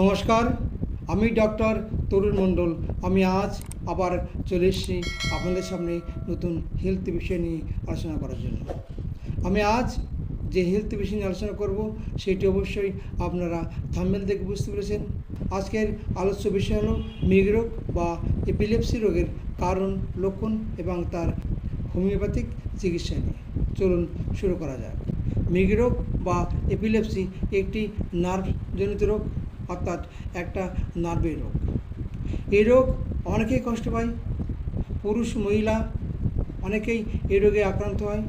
নমস্কার, আমি ডক্টর তরুণ মণ্ডল। আমি আজ আবার চলে এসেছি আপনাদের সামনে নতুন হেলথ বিষয় নিয়ে আলোচনা করার জন্য। আমি আজ যে হেলথ বিষয় নিয়ে আলোচনা করব, সেটি অবশ্যই আপনারা থাম্বেল দেখে বুঝতে পেরেছেন। আজকের আলোচ্য বিষয় হলো মৃগরোগ বা এপিলেপসি রোগের কারণ, লক্ষণ এবং তার হোমিওপ্যাথিক চিকিৎসা নিয়ে। চলুন শুরু করা যাক। মৃগরোগ বা এপিলেপসি একটি নার্ভজনিত রোগ। অর্থাৎ একটা নার্ভের রোগ। এই রোগ অনেকেই কষ্ট পায়। পুরুষ, মহিলা অনেকেই এই রোগে আক্রান্ত হয়।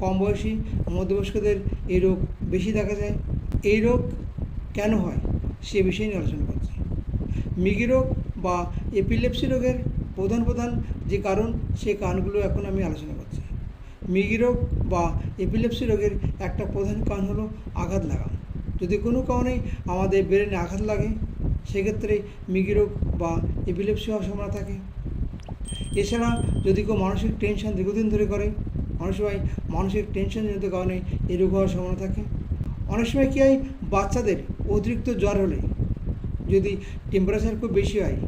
কম বয়সী, মধ্যবয়স্কদের এই রোগ বেশি দেখা যায়। এই রোগ কেন হয় সে বিষয়ে নিয়ে আলোচনা করছি। মৃগী রোগ বা এপিলেপসি রোগের প্রধান প্রধান যে কারণ সেই কারণগুলো এখন আমি আলোচনা করছি। মৃগী রোগ বা এপিলেপসি রোগের একটা প্রধান কারণ হলো আঘাত লাগা যদি কোনো কারণে আমাদের ব্রেনে আঘাত লাগে, সেক্ষেত্রে মৃগী রোগ বা এপিলেপসি হওয়ার সম্ভাবনা থাকে। এছাড়া যদি কেউ মানসিক টেনশন দীর্ঘদিন ধরে করে, অনেক সময় মানসিক টেনশনজনিত কারণে এই রোগ হওয়ার সম্ভাবনা থাকে। অনেক সময় কী হয়, বাচ্চাদের অতিরিক্ত জ্বর হলে যদি টেম্পারেচার খুব বেশি হয়,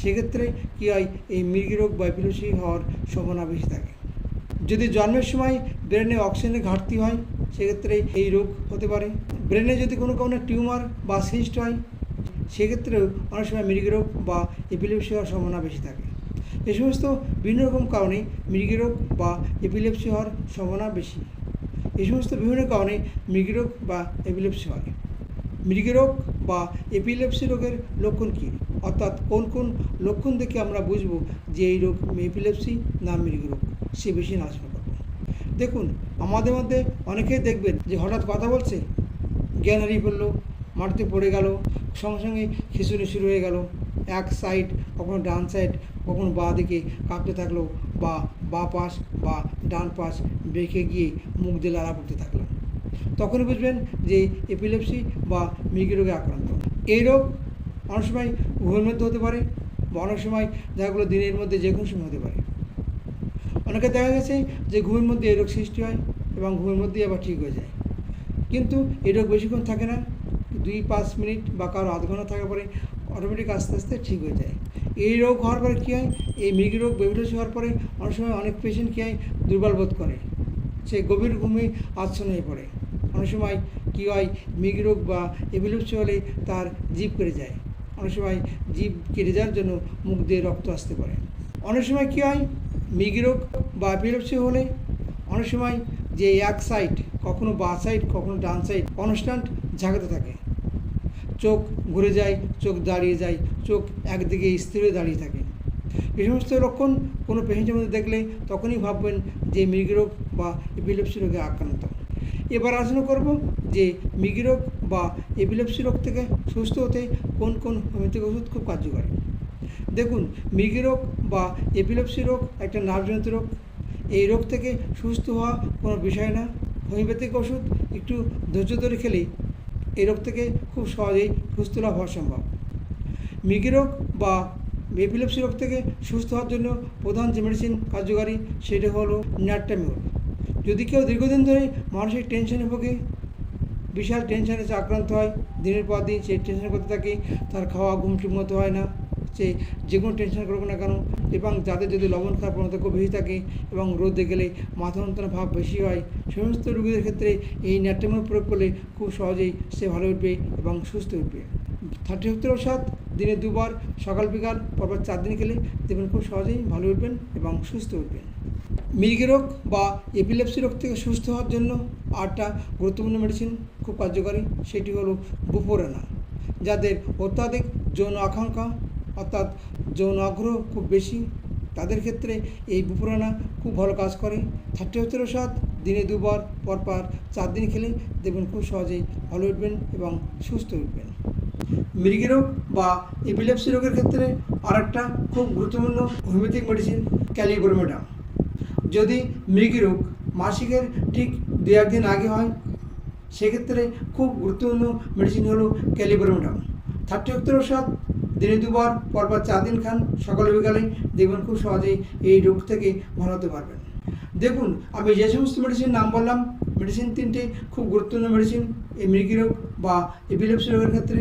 সেক্ষেত্রে কী হয়, এই মৃগী রোগ বা এপিলেপসি হওয়ার সম্ভাবনা বেশি থাকে। যদি জন্মের সময় ব্রেনে অক্সিজেনের ঘাটতি হয় সেক্ষেত্রে এই রোগ হতে পারে। ব্রেনে যদি কোনো কারণে টিউমার বা সিস্ট হয় সেক্ষেত্রেও অনেক সময় মৃগী রোগ বা এপিলেপসি হওয়ার সম্ভাবনা বেশি থাকে। এ সমস্ত বিভিন্ন রকম কারণে মৃগী রোগ বা এপিলেপসি হওয়ার সম্ভাবনা বেশি। এই সমস্ত বিভিন্ন কারণে মৃগী রোগ বা এপিলেপসি হয়। মৃগী রোগ বা এপিলেপসি রোগের লক্ষণ কী? অর্থাৎ কোন কোন লক্ষণ দেখে আমরা বুঝব যে এই রোগ এপিলেপসি না মৃগী রোগ সে বেশি করব দেখুন, আমাদের মধ্যে অনেকেই দেখবেন যে হঠাৎ কথা বলছে, জ্ঞান হারিয়ে ফেলল, মাটিতে পড়ে গেল, সঙ্গে সঙ্গে খিচুড়ি শুরু হয়ে গেল। এক সাইড কখনো ডান সাইড কখনো বাঁ দিকে কাঁপতে থাকল, বা বা পাশ বা ডান পাশ বেঁকে গিয়ে মুখ দিয়ে লালা পড়তে থাকল। তখনই বুঝবেন যে এপিলেপসি বা মৃগী রোগে আক্রান্ত। এই রোগ অনেক সময় ঘুমের মধ্যে হতে পারে, বা অনেক সময় দেখাগুলো দিনের মধ্যে যে কোনো সময় হতে পারে। অনেকে দেখা গেছে যে ঘুমের মধ্যে এই রোগ সৃষ্টি হয় এবং ঘুমের মধ্যে আবার ঠিক হয়ে যায়। কিন্তু এই রোগ বেশিক্ষণ থাকে না, দুই, পাঁচ মিনিট বা কারও আধ ঘণ্টা থাকার পরে অটোমেটিক আস্তে আস্তে ঠিক হয়ে যায়। এই রোগ হওয়ার পরে কী হয়? এই মৃগী রোগ বেবিলস হওয়ার পরে অনেক সময় অনেক পেশেন্ট কী হয়? দুর্বল বোধ করে। সে গভীর ঘুমে আচ্ছন্ন হয়ে পড়ে। অনেক সময় কী হয়? মৃগী রোগ বা এপিলেপসি হলে তার জীব কেটে যায়। অনেক সময় জীব কেটে যাওয়ার জন্য মুখ দিয়ে রক্ত আসতে পারে। অনেক সময় কী হয়? মৃগী রোগ বা এপিলেপসি হলে অনেক সময় যে এক সাইড কখনো বা সাইড কখনো ডান সাইড কনস্ট্যান্ট ঝাঁকাতে থাকে। চোখ ঘুরে যায়, চোখ দাঁড়িয়ে যায়, চোখ একদিকে স্থির দাঁড়িয়ে থাকে। এই সমস্ত লক্ষণ কোনো পেশেন্টের মধ্যে দেখলে তখনই ভাববেন যে মৃগী রোগ বা এপিলেপসি রোগে আক্রান্ত। এবার আলোচনা করব যে মৃগী রোগ বা এপিলেপসি রোগ থেকে সুস্থ হতে কোন কোন হোমিওপ্যাথিক ওষুধ খুব কার্যকরী। দেখুন, মৃগী রোগ বা এপিলেপসি রোগ, একটা নার্ভজনিত রোগ, এই রোগ থেকে সুস্থ হওয়া কোনো বিষয় না। হোমিওপ্যাথিক ওষুধ, একটু ধৈর্য ধরে খেলেই এই রোগ থেকে খুব সহজেই সুস্থ লাভ হওয়া সম্ভব। মৃগী রোগ বা এপিলেপসি রোগ থেকে সুস্থ হওয়ার জন্য প্রধান যে মেডিসিন কার্যকারী, সেটা হলো ন্যাট্টামিউর যদি কেউ দীর্ঘদিন ধরে মানসিক টেনশনে ভোগে, বিশাল টেনশনে আক্রান্ত হয়, দিনের পর দিন সে টেনশন করতে থাকে তার খাওয়া ঘুম ঠিকমতো হয় না। সে যে কোনো টেনশন করুক না কেন? এবং যাদের যদি লবণ খাওয়ার প্রবণতা খুব বেশি থাকে এবং রোদে গেলে মাথা যন্ত্রণা ভাব বেশি হয়, সমস্ত রোগীদের ক্ষেত্রে এই ন্যাট্টামিউর প্রয়োগ করলে খুব সহজেই সে ভালো উঠবে এবং সুস্থ উঠবে। থার্টি সত্তর সাত দিনে দুবার, সকাল বিকাল, পরপর চার দিন খেলে দেখবেন খুব সহজেই ভালো উঠবেন এবং সুস্থ উঠবেন। মৃগী রোগ বা এপিলেপসি রোগ থেকে সুস্থ হওয়ার জন্য আটটা গুরুত্বপূর্ণ মেডিসিন খুব কার্যকরী, সেটি হলো বুফোরানা যাদের অত্যাধিক যৌন আকাঙ্ক্ষা অর্থাৎ যৌন আগ্রহ খুব বেশি, তাদের ক্ষেত্রে এই বুফোরানা খুব ভালো কাজ করে। থার্টি সত্তর সাত দিনে দুবার, পরপর চার দিন খেলে দেখবেন খুব সহজেই ভালো উঠবেন এবং সুস্থ উঠবেন। মৃগী রোগ বা এপিলেপসি রোগের ক্ষেত্রে আরেকটা খুব গুরুত্বপূর্ণ হোমিওপ্যাথিক মেডিসিন ক্যালিব্রোমেডাম যদি মৃগী রোগ মাসিকের ঠিক দু একদিন আগে হয়, সেক্ষেত্রে খুব গুরুত্বপূর্ণ মেডিসিন হলো ক্যালিব্রোমেডাম থার্টি সত্তর সাত দিনে দুবার, পরপর চার দিন খান। সকালে বিকালে দেখবেন খুব সহজেই এই রোগ থেকে ভালো হতে পারবেন। দেখুন, আমি যে সমস্ত মেডিসিন নাম বললাম মেডিসিন তিনটে খুব গুরুত্বপূর্ণ মেডিসিন এই মৃগী রোগ বা এপিলেপসি রোগের ক্ষেত্রে।